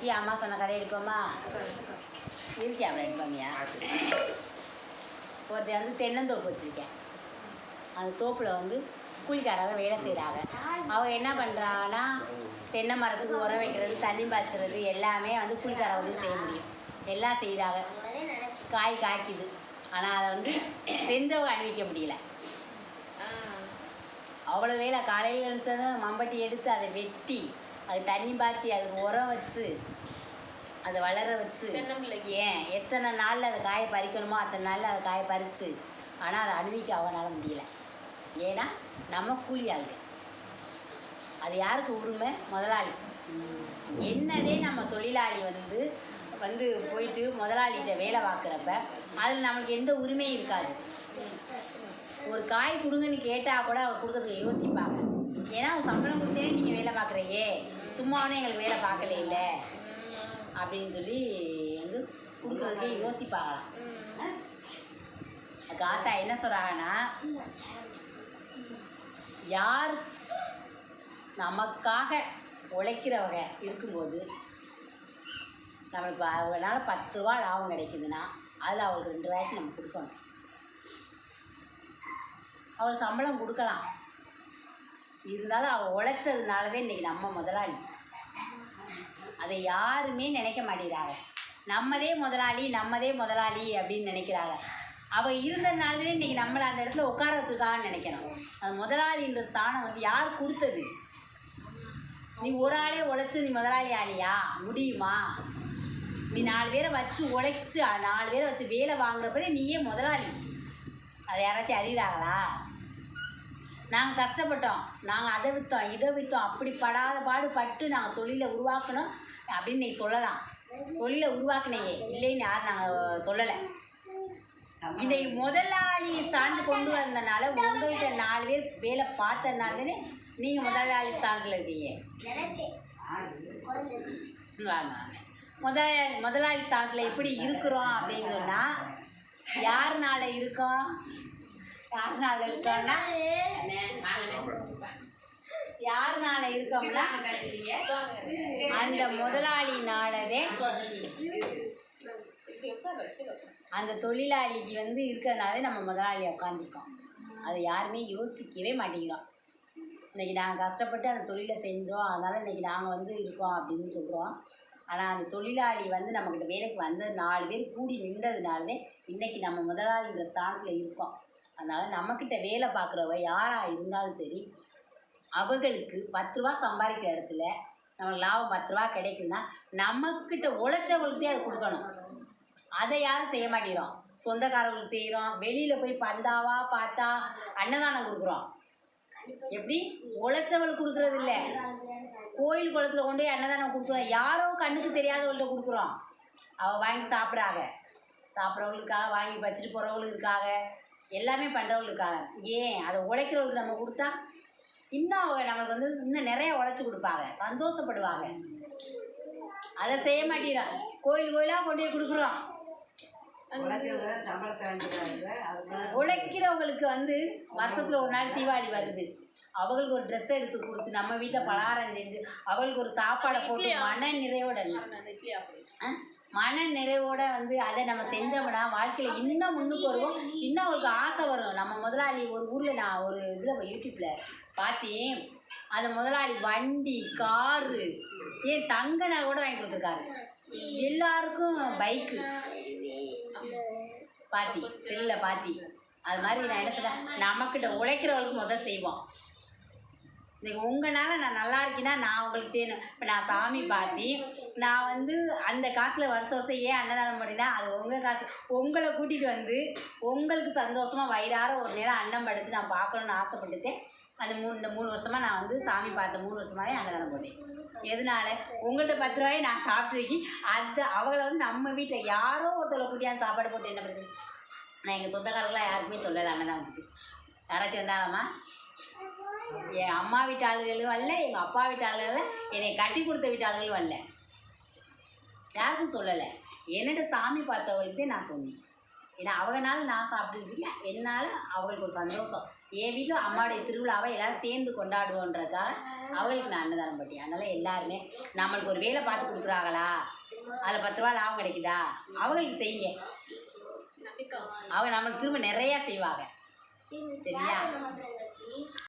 C அம்மா சொன்ன கதை எடுப்போமா இருக்கு அப்புறம் எடுப்பாமியா ஒருத்தர் வந்து தென்னந்தோப்பு வச்சுருக்கேன் அந்த தோப்பில் வந்து கூலிக்காரங்க வேலை செய்கிறாங்க அவங்க என்ன பண்ணுறாங்கன்னா தென்னை மரத்துக்கு உரம் வைக்கிறது தண்ணி பாய்ச்சுறது எல்லாமே வந்து கூலிக்கார வந்து செய்ய முடியும் எல்லாம் செய்கிறாங்க காய் காய்க்குது ஆனால் அதை வந்து செஞ்சவங்க அணிவிக்க முடியல அவ்வளோ வேலை காலையில் எழுந்ததும் மம்பட்டி எடுத்து அதை வெட்டி அது தண்ணி பாய்ச்சி அதுக்கு உரம் வச்சு அதை வளர வச்சு. ஏன் எத்தனை நாளில் அதை காயை பறிக்கணுமோ அத்தனை நாளில் அதை காயை பறித்து ஆனால் அதை அணிவிக்க அவனால் முடியல. ஏன்னா நம்ம கூலி ஆளுங்க. அது யாருக்கு உரிமை? முதலாளி என்னதே நம்ம தொழிலாளி வந்து வந்து போயிட்டு முதலாளிகிட்ட வேலை பார்க்குறப்ப அதில் நம்மளுக்கு எந்த உரிமையும் இருக்காது. ஒரு காய் கொடுங்கன்னு கேட்டால் கூட அவர் கொடுக்கறதுக்கு யோசிப்பாங்க. ஏன்னா அவங்க சம்பளம் கொடுத்தே நீங்கள் வேலை பார்க்குறையே சும்மாவே எங்களுக்கு வேலை பார்க்கல இல்லை. அப்படின்னு சொல்லி வந்து கொடுக்குறதுக்கே யோசிப்பாங்களாம். காத்தா என்ன சொல்கிறாங்கன்னா யார் நமக்காக உழைக்கிறவங்க இருக்கும்போது நம்மளுக்கு அவங்களால பத்து ரூபா லாபம் கிடைக்குதுன்னா அதில் அவளுக்கு ரெண்டு ரூபாய்ச்சி நம்ம கொடுக்கணும். அவள் சம்பளம் கொடுக்கலாம். இருந்தாலும் அவள் உழைச்சதுனாலதான் இன்றைக்கி நம்ம முதலாளி. அதை யாருமே நினைக்க மாட்டேங்கிறாங்க. நம்மதே முதலாளி நம்மதே முதலாளி அப்படின்னு நினைக்கிறாங்க. அவள் இருந்ததுனாலதே இன்றைக்கி நம்மளை அந்த இடத்துல உட்கார வச்சுருக்கான்னு நினைக்கணும். அது முதலாளின்ற ஸ்தானம் வந்து யார் கொடுத்தது? நீ ஒரு ஆளே உழைச்சி நீ முதலாளி ஆளியா முடியுமா? நீ நாலு பேரை வச்சு உழைச்சி நாலு பேரை வச்சு வேலை வாங்குறப்பதே நீயே முதலாளி. அதை யாராச்சும் அறிகிறாங்களா? நாங்கள் கஷ்டப்பட்டோம். நாங்கள் அதை விற்றோம் இதை விற்றோம் அப்படி படாத பாடு பட்டு நாங்கள் தொழிலை உருவாக்கணும் அப்படின்னு நீ சொல்லலாம். தொழிலை உருவாக்குனீங்க. இல்லைன்னு யாரும் நாங்கள் சொல்லலை. இதை முதலாளி ஸ்தானத்து கொண்டு வந்தனால உங்கள்கிட்ட நாலு பேர் வேலை பார்த்தனாலே நீங்கள் முதலாளி ஸ்தானத்தில் இருக்கீங்க. வாங்க முதலாளி முதலாளி ஸ்தானத்தில் எப்படி இருக்கிறோம் அப்படின்னு சொன்னால் யாருனால இருக்கோம்? யாருனால இருக்கோம்னா? யாருனால இருக்கோம்னா? அந்த முதலாளினாலதே அந்த தொழிலாளிக்கு வந்து இருக்கிறதுனால நம்ம முதலாளி உட்காந்துருக்கோம் அதை யாருமே யோசிக்கவே மாட்டேங்கிறோம். இன்றைக்கி நாங்கள் கஷ்டப்பட்டு அந்த தொழிலை செஞ்சோம். அதனால் இன்றைக்கி நாங்கள் வந்து இருக்கோம் அப்படின்னு சொல்கிறோம் ஆனால் அந்த தொழிலாளி வந்து நம்மக்கிட்ட வேலைக்கு வந்து நாலு பேர் கூடி நின்றதுனாலே இன்றைக்கி நம்ம முதலாளிங்கிற ஸ்தானத்தில் இருக்கோம். அதனால் நம்மக்கிட்ட வேலை பார்க்குறவங்க யாராக இருந்தாலும் சரி அவங்களுக்கு பத்து ரூபா சம்பாதிக்கிற இடத்துல நம்மளுக்கு லாபம் பத்து ரூபா கிடைக்குதுன்னா நம்மக்கிட்ட உழைச்சவங்களுக்கே அதை கொடுக்கணும். அதை யாரும் செய்ய மாட்டேங்கிறோம். சொந்தக்காரங்களுக்கு செய்கிறோம் வெளியில் போய் பந்தாவா பார்த்தா அன்னதானம் கொடுக்குறோம். எப்படி? உழைச்சவளுக்கு கொடுக்குறது இல்லை. கோயில் குளத்துல கொண்டு போய் அன்னதானம் கொடுக்குறோம் யாரோ கண்ணுக்கு தெரியாதவள்கிட்ட கொடுக்குறோம். அவள் வாங்கி சாப்பிட்றாங்க சாப்பிட்றவங்களுக்காக வாங்கி வச்சுட்டு போகிறவங்களுக்காக எல்லாமே பண்ணுறவங்களுக்கு இருக்காங்க. ஏன்? அதை உழைக்கிறவங்களுக்கு நம்ம கொடுத்தா இன்னும் அவங்க நம்மளுக்கு வந்து இன்னும் நிறைய உழைச்சி கொடுப்பாங்க. சந்தோஷப்படுவாங்க. அதை செய்ய மாட்டேங்கிறாங்க கோயில் கோயிலாக கொண்டு போய் கொடுக்குறோம். உழைக்கிறவங்களுக்கு வந்து வருஷத்தில் ஒரு நாள் தீபாவளி வருது. அவங்களுக்கு ஒரு ட்ரெஸ் எடுத்து கொடுத்து நம்ம வீட்டில் பலகாரம் செஞ்சு அவங்களுக்கு ஒரு சாப்பாடை போட்டு மன நிறைவோட? மன நிறைவோட வந்து அதை நம்ம செஞ்சோம்னா வாழ்க்கையில் இன்னும் முன்னுக்கு வருவோம். இன்னும் அவருக்கு ஆசை வரும். நம்ம முதலாளி ஒரு ஊரில் நான் ஒரு இதில் யூடியூப்பில் பார்த்தேன். அந்த முதலாளி வண்டி காரு ஏன் தங்க நகை கூட வாங்கி கொடுத்துருக்காரு. எல்லாருக்கும் பைக்கு. பாத்தி செல்லில் பாத்தி அது மாதிரி நான் என்ன சொல்கிறேன் நம்மக்கிட்ட உழைக்கிறவங்களுக்கு முதல் செய்வோம். இன்னைக்கு உங்களால் நான் நல்லா இருக்கேன்னா நான் உங்களுக்கு செய்யணும். இப்போ நான் சாமி பார்த்தி நான் வந்து அந்த காசில் வருஷம் வருஷம் ஏன் அன்னதானம் பண்ணினா அது உங்கள் காசு. உங்களை கூட்டிகிட்டு வந்து உங்களுக்கு சந்தோஷமாக வயிறார ஒரு நேரம் அன்னம் படைச்சு நான் பார்க்கணுன்னு ஆசைப்பட்டுட்டேன் அந்த மூணு இந்த மூணு வருஷமாக நான் வந்து சாமி பார்த்த மூணு வருஷமாகவே அன்னதானம் போட்டேன். எதனால? உங்கள்கிட்ட பத்து ரூபாயை நான் சாப்பிட்டுருக்கி அது அவங்கள வந்து நம்ம வீட்டில் யாரோ ஒருத்தவங்களை கூட்டியாந்து சாப்பாடு போட்டு என்ன பிரச்சனை? நான் எங்கள் சொந்தக்காரங்களாம் யாருக்குமே சொல்லலை அன்னதானத்துக்கு. யாராச்சும் இருந்தாலாமா? என் அம்மா வீட்டு ஆளுகளும் வரல எங்கள் அப்பா வீட்டு ஆளுகளும் என்னை கட்டி கொடுத்த வீட்டு ஆளுகளும் வரல. யாருக்கும் சொல்லலை. என்னோட சாமி பார்த்தவங்களுக்கே நான் சொன்னேன். ஏன்னா அவங்கனால நான் சாப்பிட்டுட்டு இருக்கேன். என்னால் அவங்களுக்கு ஒரு சந்தோஷம். என் வீட்டில் அம்மாவுடைய திருவிழாவை எல்லாரும் சேர்ந்து கொண்டாடுவோன்றதுக்காக அவங்களுக்கு நான் அன்னதானம் பண்ணி அதனால் எல்லாருமே நம்மளுக்கு ஒரு வேலை பார்த்து கொடுக்குறாங்களா? அதில் பத்து ரூபா லாபம் கிடைக்குதா? அவங்களுக்கு செய்யுங்க. அவங்க நம்மளுக்கு திரும்ப நிறையா செய்வாங்க. சரியா?